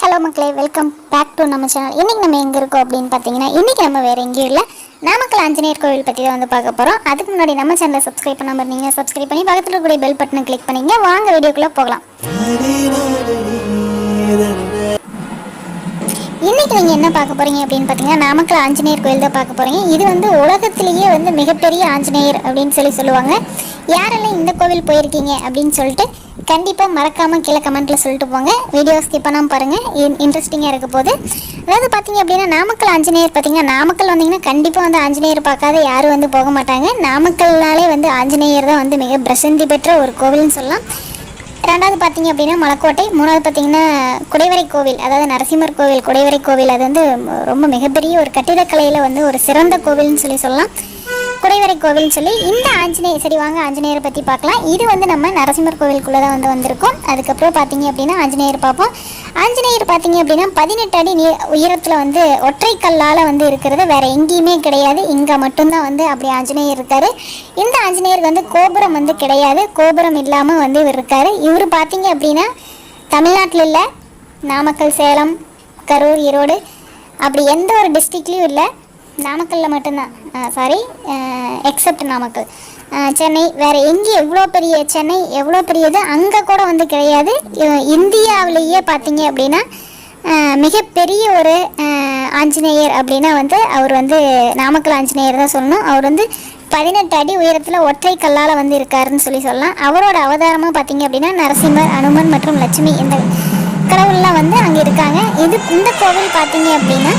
Hello மக்களே welcome back to நம்ம channel இன்றைக்கி நம்ம எங்கே இருக்கோம் அப்படின்னு பார்த்தீங்கன்னா இன்றைக்கி நம்ம வேறு எங்கேயும் இல்லை. நாமக்கல் ஆஞ்சநேயர் கோவில் பற்றி தான் வந்து பார்க்க போகிறோம் அதுக்கு முன்னாடி நம்ம சேனலை சப்ஸ்கிரைப் பண்ணாமல் இருந்தீங்க சப்ஸ்கிரைப் பண்ணி பக்கத்தில் இருக்கக்கூடிய பெல் பட்டனை கிளிக் பண்ணிங்க. வாங்க வீடியோக்குள்ளே போகலாம். இன்னைக்கு நீங்கள் என்ன பார்க்க போகிறீங்க அப்படின்னு பார்த்தீங்கன்னா நாமக்கல் ஆஞ்சநேயர் கோயில் தான் பார்க்க போகிறீங்க இது வந்து உலகத்திலேயே வந்து மிகப்பெரிய ஆஞ்சநேயர் அப்படின்னு சொல்லி சொல்லுவாங்க. யாரெல்லாம் இந்த கோவில் போயிருக்கீங்க அப்படின்னு சொல்லிட்டு கண்டிப்பாக மறக்காமல் கீழே கமெண்ட்டில் சொல்லிட்டு போங்க. வீடியோ ஸ்கிப் பண்ணாமல் பாருங்கள் இன்ட்ரெஸ்டிங்காக இருக்க போது. அதாவது பார்த்தீங்க அப்படின்னா நாமக்கல் ஆஞ்சநேயர் பார்த்தீங்கன்னா நாமக்கல் வந்தீங்கன்னா கண்டிப்பாக வந்து ஆஞ்சநேயர் பார்க்காத யாரும் வந்து போக மாட்டாங்க. நாமக்கல்னாலே வந்து ஆஞ்சநேயர் தான் வந்து மிக பிரசித்தி பெற்ற ஒரு கோவில்னு சொல்லலாம். ரெண்டாவது பார்த்தீங்க அப்படின்னா மலைக்கோட்டை மூணாவது பார்த்தீங்கன்னா குடைவரை கோவில் அதாவது நரசிம்மர் கோவில் குடைவரை கோவில். அது வந்து ரொம்ப மிகப்பெரிய ஒரு கட்டிடக்கலையில் வந்து ஒரு சிறந்த கோவில்னு சொல்லி சொல்லலாம். குடைவரை கோவில்னு சொல்லி இந்த ஆஞ்சநேயர் சரி வாங்க ஆஞ்சநேயரை பற்றி பார்க்கலாம். இது வந்து நம்ம நரசிம்மர் கோவிலுக்குள்ளே தான் வந்து வந்திருக்கோம். அதுக்கப்புறம் பார்த்தீங்க அப்படின்னா ஆஞ்சநேயர் பார்ப்போம். ஆஞ்சநேயர் பார்த்தீங்க அப்படின்னா பதினெட்டு அடி நீ உயரத்தில் வந்து ஒற்றை கல்லால் வந்து இருக்கிறது வேற எங்கேயுமே கிடையாது. இங்கே மட்டும்தான் வந்து அப்படி ஆஞ்சநேயர் இருக்காரு. இந்த ஆஞ்சநேயருக்கு வந்து கோபுரம் வந்து கிடையாது. கோபுரம் இல்லாமல் வந்து இவர் இருக்காரு. இவர் பார்த்தீங்க அப்படின்னா தமிழ்நாட்டில் இல்லை நாமக்கல் சேலம் கரூர் ஈரோடு அப்படி எந்த ஒரு டிஸ்ட்ரிக்ட்லேயும் இல்லை. நாமக்கல்லில் மட்டும்தான். Sorry accept Namakkal. சென்னை வேறு எங்கே எவ்வளோ பெரிய சென்னை எவ்வளோ பெரியது அங்கே கூட வந்து கிடையாது. இந்தியாவிலேயே பார்த்தீங்க அப்படின்னா மிகப்பெரிய ஒரு ஆஞ்சநேயர் அப்படின்னா வந்து அவர் வந்து நாமக்கல் ஆஞ்சநேயர் தான் சொல்லணும். அவர் வந்து பதினெட்டு அடி உயரத்தில் ஒற்றை கல்லால் வந்து இருக்காருன்னு சொல்லி சொல்லலாம். அவரோட அவதாரமாக பார்த்தீங்க அப்படின்னா நரசிம்மர் அனுமன் மற்றும் லட்சுமி இந்த கடவுள்லாம் வந்து அங்கே இருக்காங்க. இது இந்த கோவில் பார்த்தீங்க அப்படின்னா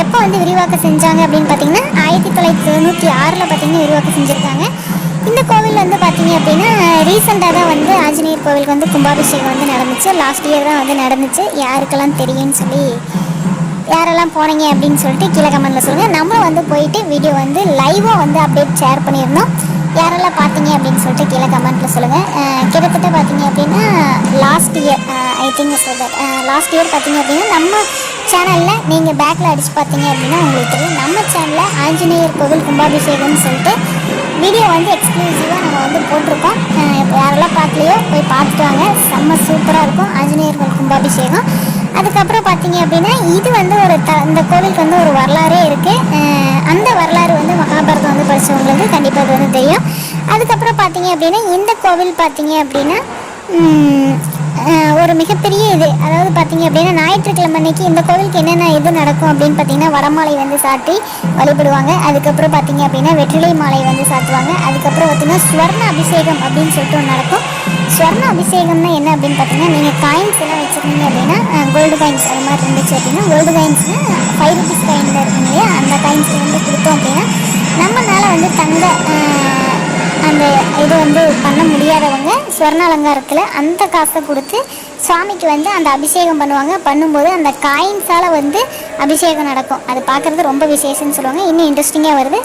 எப்போ வந்து விரிவாக்கம் செஞ்சாங்க அப்படின்னு பார்த்தீங்கன்னா ஆயிரத்தி தொள்ளாயிரத்தி தொண்ணூற்றி ஆறில் பார்த்தீங்கன்னா விரிவாக்கம் செஞ்சுருக்காங்க. இந்த கோவில் வந்து பார்த்தீங்க அப்படின்னா ரீசெண்டாக தான் வந்து ஆஞ்சநேயர் கோவிலுக்கு வந்து கும்பாபிஷேகம் வந்து நடந்துச்சு. லாஸ்ட் இயர் தான் வந்து நடந்துச்சு. யாருக்கெல்லாம் தெரியும்னு சொல்லி யாரெல்லாம் போனீங்க அப்படின்னு சொல்லிட்டு கீழே கமெண்ட்டில் சொல்லுங்கள் நம்மளும் வந்து போயிட்டு வீடியோ வந்து லைவாக வந்து அப்டேட் ஷேர் பண்ணியிருந்தோம். யாரெல்லாம் பார்த்தீங்க அப்படின்னு சொல்லிட்டு கீழே கமெண்ட்டில் சொல்லுங்கள் கிட்டத்தட்ட பார்த்தீங்க அப்படின்னா லாஸ்ட் இயர் ஐ திங்க் சொல்கிறேன் லாஸ்ட் இயர் பார்த்தீங்க அப்படின்னா நம்ம சேனலில் நீங்கள் பேக்கில் அடித்து பார்த்தீங்க அப்படின்னா உங்களுக்கு தெரியும். நம்ம சேனலில் ஆஞ்சநேயர் கோவில் கும்பாபிஷேகம்னு சொல்லிட்டு வீடியோ வந்து எக்ஸ்க்ளூசிவாக நம்ம வந்து போட்டிருக்கோம். இப்போ யாரெல்லாம் பார்க்கலையோ போய் பார்த்துட்டு வாங்க. செம்ம சூப்பராக இருக்கும். ஆஞ்சநேயர் கோவில் கும்பாபிஷேகம். அதுக்கப்புறம் பார்த்தீங்க அப்படின்னா இது வந்து ஒரு த இந்த கோவிலுக்கு வந்து ஒரு வரலாறே இருக்குது அந்த எல்லாரும் வந்து மகாபாரதம் வந்து படித்தவங்களுக்கு கண்டிப்பாக அது வந்து தெரியும். அதுக்கப்புறம் பார்த்தீங்க அப்படின்னா இந்த கோவில் பார்த்தீங்க அப்படின்னா ஒரு மிகப்பெரிய இது. அதாவது பார்த்தீங்க அப்படின்னா ஞாயிற்றுக்கிழமை அன்னைக்கு இந்த கோவிலுக்கு என்னென்ன இது நடக்கும் அப்படின்னு பார்த்தீங்கன்னா வடமாலை வந்து சாட்டி வழிபடுவாங்க. அதுக்கப்புறம் பார்த்தீங்க அப்படின்னா வெற்றிலை மாலை வந்து சாத்துவாங்க அதுக்கப்புறம் பார்த்தீங்கன்னா ஸ்வர்ண அபிஷேகம் அப்படின்னு சொல்லிட்டு ஒன்று நடக்கும். ஸ்வர்ண அபிஷேகம்னா என்ன அப்படின்னு பார்த்தீங்கன்னா நீங்கள் காயின்ஸ் எல்லாம் வச்சுருந்தீங்க அப்படின்னா கோல்டு காயின்ஸ் அது மாதிரி இருந்துச்சு அப்படின்னா கோல்டு காயின்ஸ்னால் இல்லையா வந்து கொடுத்தோம் அப்படின்னா நம்மளால் வந்து தங்க அந்த இது வந்து பண்ண முடியாதவங்க ஸ்வர்ண அலங்காரத்தில் அந்த காசை கொடுத்து சுவாமிக்கு வந்து அந்த அபிஷேகம் பண்ணுவாங்க. பண்ணும்போது அந்த காயின்ஸால் வந்து அபிஷேகம் நடக்கும். அது பார்க்குறது ரொம்ப விசேஷம்னு சொல்லுவாங்க. இன்னும் இன்ட்ரெஸ்டிங்காக வருது.